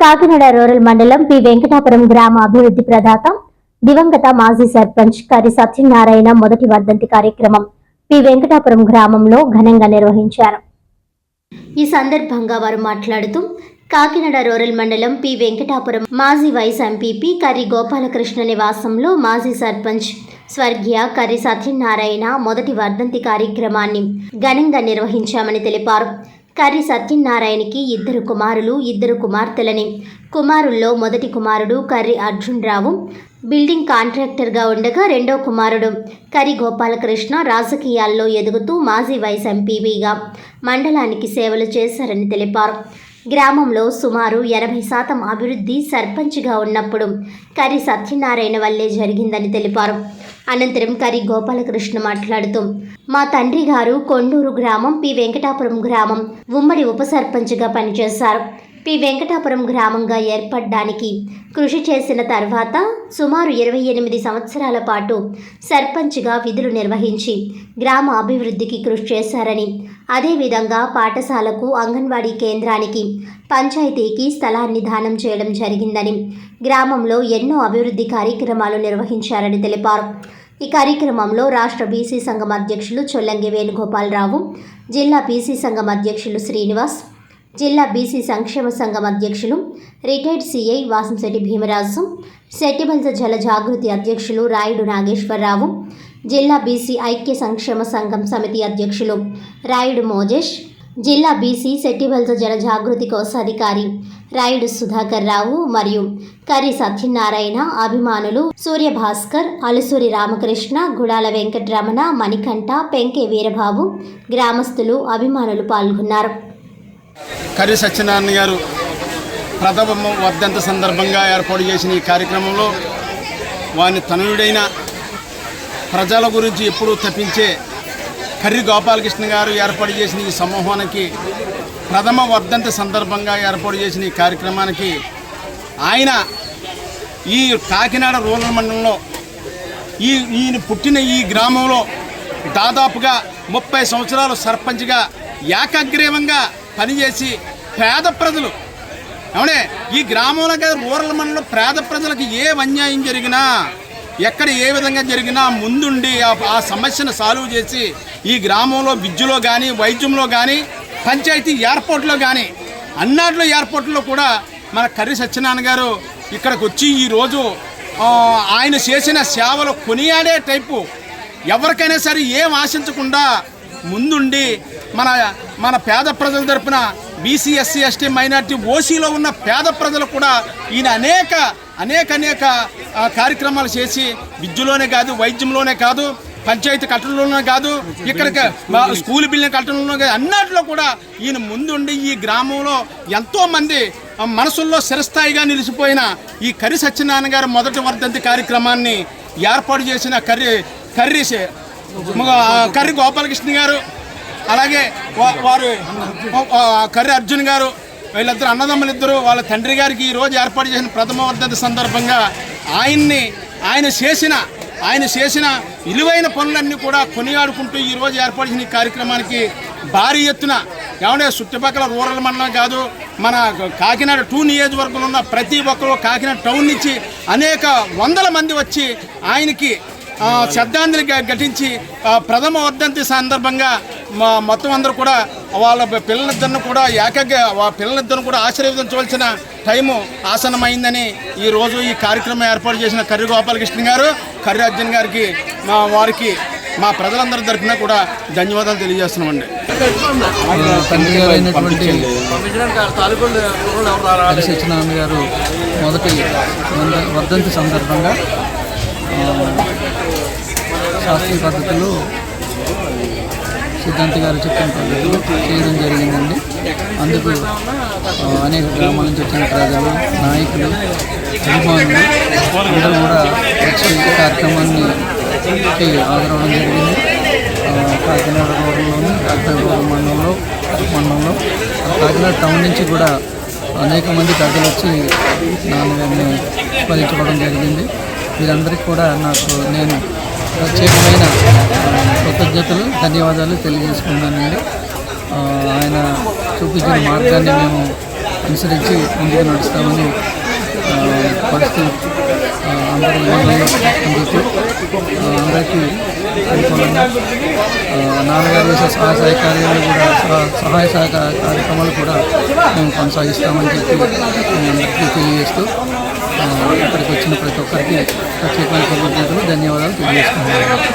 Kakinada rural మండలం P Venkatapuram గ్రామ అభివృద్ధి ప్రదాత దివంగత మాజీ సర్పంచ్ కరి సత్యనారాయణ మొదటి వర్ధంతి కార్యక్రమం పి వెంకటాపురం గ్రామంలో ఘనంగా నిర్వహించారు. ఈ సందర్భంగా వారు మాట్లాడుతూ కాకినాడ రూరల్ మండలం పి వెంకటాపురం మాజీ వైస్ ఎంపీపీ కర్రి గోపాలకృష్ణ నివాసంలో మాజీ సర్పంచ్ స్వర్గీయ కర్రి సత్యనారాయణ మొదటి వర్ధంతి కార్యక్రమాన్ని ఘనంగా నిర్వహించామని తెలిపారు. కర్రి సత్యనారాయణకి ఇద్దరు కుమారులు ఇద్దరు కుమార్తెలని. కుమారుల్లో మొదటి కుమారుడు కర్రి అర్జున్ రావు బిల్డింగ్ కాంట్రాక్టర్గా ఉండగా రెండో కుమారుడు కరి గోపాలకృష్ణ రాజకీయాల్లో ఎదుగుతూ మాజీ వైస్ ఎంపీవీగా మండలానికి సేవలు చేశారని తెలిపారు. గ్రామంలో సుమారు ఎనభై శాతం అభివృద్ధి సర్పంచ్గా ఉన్నప్పుడు కరి సత్యనారాయణ వల్లే జరిగిందని తెలిపారు. అనంతరం కరి గోపాలకృష్ణ మాట్లాడుతూ మా తండ్రి గారు కొండూరు గ్రామం పి. వెంకటాపురం గ్రామం. ఉమ్మడి ఉప సర్పంచ్గా పనిచేశారు. పి. వెంకటాపురం గ్రామంగా ఏర్పడడానికి కృషి చేసిన తర్వాత సుమారు ఇరవై ఎనిమిది సంవత్సరాల పాటు సర్పంచ్గా విధులు నిర్వహించి గ్రామ అభివృద్ధికి కృషి చేశారని అదేవిధంగా పాఠశాలకు అంగన్వాడీ కేంద్రానికి పంచాయతీకి స్థలాన్ని దానం చేయడం జరిగిందని గ్రామంలో ఎన్నో అభివృద్ధి కార్యక్రమాలు నిర్వహించారని తెలిపారు. ఈ కార్యక్రమంలో రాష్ట్ర బీసీ సంఘం అధ్యక్షులు చొల్లంగి వేణుగోపాలరావు జిల్లా బీసీ సంఘం అధ్యక్షులు శ్రీనివాస్ జిల్లా బీసీ సంక్షేమ సంఘం అధ్యక్షులు రిటైర్డ్ సిఐ వాసంశెట్టి భీమరాజు శెట్టిబల్స జల జాగృతి అధ్యక్షులు రాయుడు నాగేశ్వరరావు జిల్లా బీసీ ఐక్య సంక్షేమ సంఘం సమితి అధ్యక్షులు రాయుడు మోజేష్ జిల్లా బీసీ శెట్టిబల్స జల జాగృతి కోశాధికారి రాయుడు సుధాకర్ రావు మరియు కరి సత్యనారాయణ అభిమానులు సూర్యభాస్కర్ అలుసూరి రామకృష్ణ గుడాల వెంకటరమణ మణికంఠ పెంకే వీరబాబు గ్రామస్తులు అభిమానులు పాల్గొన్నారు. కర్రి సత్యనారాయణ గారు ప్రథమ వర్ధంత సందర్భంగా ఏర్పాటు చేసిన ఈ కార్యక్రమంలో వాని తనయుడైన ప్రజల గురించి ఎప్పుడూ తప్పించే కర్రి గోపాలకృష్ణ గారు ఏర్పాటు చేసిన ఈ సమూహానికి ప్రథమ వర్ధంతి సందర్భంగా ఏర్పాటు చేసిన ఈ కార్యక్రమానికి ఆయన ఈ కాకినాడ రూరల్ మండలంలో ఈ ఈయన పుట్టిన ఈ గ్రామంలో దాదాపుగా ముప్పై సంవత్సరాలు సర్పంచ్గా ఏకాగ్రీవంగా పనిచేసి పేద ప్రజలు. అవునే ఈ గ్రామంలో కదా రూరల్ మండలంలో పేద ప్రజలకు ఏ అన్యాయం జరిగినా ఎక్కడ ఏ విధంగా జరిగినా ముందుండి ఆ సమస్యను సాల్వ్ చేసి ఈ గ్రామంలో విద్యలో కానీ వైద్యంలో కానీ పంచాయతీ ఎయిర్పోర్ట్లో కానీ అన్నాడు ఎయిర్పోర్ట్లో కూడా మన కర్రి సత్యనారాయణ గారు ఇక్కడికి వచ్చి ఈరోజు ఆయన చేసిన సేవలు కొనియాడే టైపు ఎవరికైనా సరే ఏం ఆశించకుండా ముందుండి మన మన పేద ప్రజల తరపున బీసీ ఎస్సీ ఎస్టీ మైనార్టీ ఓసీలో ఉన్న పేద ప్రజలు కూడా ఈయన అనేక అనేక అనేక కార్యక్రమాలు చేసి విద్యలోనే కాదు వైద్యంలోనే కాదు పంచాయతీ కట్టడంలోనే కాదు ఇక్కడికి స్కూల్ బిల్డింగ్ కట్టడంలో కాదు అన్నిటిలో కూడా ఈయన ముందుండి ఈ గ్రామంలో ఎంతోమంది మనసుల్లో శిరస్థాయిగా నిలిచిపోయిన ఈ కర్రి సత్యనారాయణ గారి మొదటి వర్ధంతి కార్యక్రమాన్ని ఏర్పాటు చేసిన కర్రి కర్రి కర్రి గోపాలకృష్ణ గారు అలాగే వారు కర్రి అర్జున్ గారు వీళ్ళిద్దరు అన్నదమ్ములు ఇద్దరు వాళ్ళ తండ్రి గారికి ఈ రోజు ఏర్పాటు చేసిన ప్రథమ వర్ధంతి సందర్భంగా ఆయన్ని ఆయన చేసిన ఆయన చేసిన విలువైన పనులన్నీ కూడా కొనియాడుకుంటూ ఈరోజు ఏర్పడిన ఏర్పాటు ఈ కార్యక్రమానికి భారీ ఎత్తున ఏమంటే చుట్టుపక్కల రూరల్ మండలం కాదు మన కాకినాడ టూ నియోజకవర్గంలో ఉన్న ప్రతి ఒక్కరు కాకినాడ టౌన్ నుంచి అనేక వందల మంది వచ్చి ఆయనకి శ్రద్ధాంజలి ఘటించి ప్రథమ వర్ధంతి సందర్భంగా మా మొత్తం అందరూ కూడా వాళ్ళ పిల్లలిద్దరిని కూడా ఏకగ్గా పిల్లలిద్దరిని కూడా ఆశీర్వదించవలసిన టైము ఆసనమైందని ఈరోజు ఈ కార్యక్రమం ఏర్పాటు చేసిన కర్రి గోపాలకృష్ణ గారు కర్రి అర్జున్ గారికి మా వారికి మా ప్రజలందరి తరఫున కూడా ధన్యవాదాలు తెలియజేస్తున్నామండి. సత్యనారాయణ గారు మొదటి వర్ధంతి సందర్భంగా శాస్త్రీయ పద్ధతిలో సిద్ధాంత గారు చెప్పిన పద్ధతిలో చేయడం జరిగిందండి. అందుకు అనేక గ్రామాల నుంచి వచ్చిన ప్రజలు నాయకులు అభిమానులు అందరూ కూడా వచ్చి కార్యక్రమాన్ని కి హాజరవడం జరిగింది కాకినాడ రోడ్లోని కాకినాడ మండలంలో మండలంలో కాకినాడ టౌన్ నుంచి కూడా అనేక మంది పెద్దలు వచ్చి నాన్నగారిని స్మరించుకోవడం జరిగింది. వీరందరికీ కూడా నాకు నేను ప్రత్యేకమైన కృతజ్ఞతలు ధన్యవాదాలు తెలియజేసుకున్నానండి ఆయన చూపించిన మార్గాన్ని మేము అనుసరించి ముందుకు నడుస్తామని పరిస్థితి అందరూ ఇళ్ళలో అందరికీ నాన్నగారు చేసే సహాయ సహకార్యాలు కూడా సహ- సహాయ సహకార కార్యక్రమాలు కూడా మేము కొనసాగిస్తామని చెప్పి అందరికీ తెలియజేస్తూ ఇక్కడికి వచ్చిన ప్రతి ఒక్కరికి ప్రత్యేకమైన కృతజ్ఞతలు ధన్యవాదాలు తెలియజేస్తున్నాను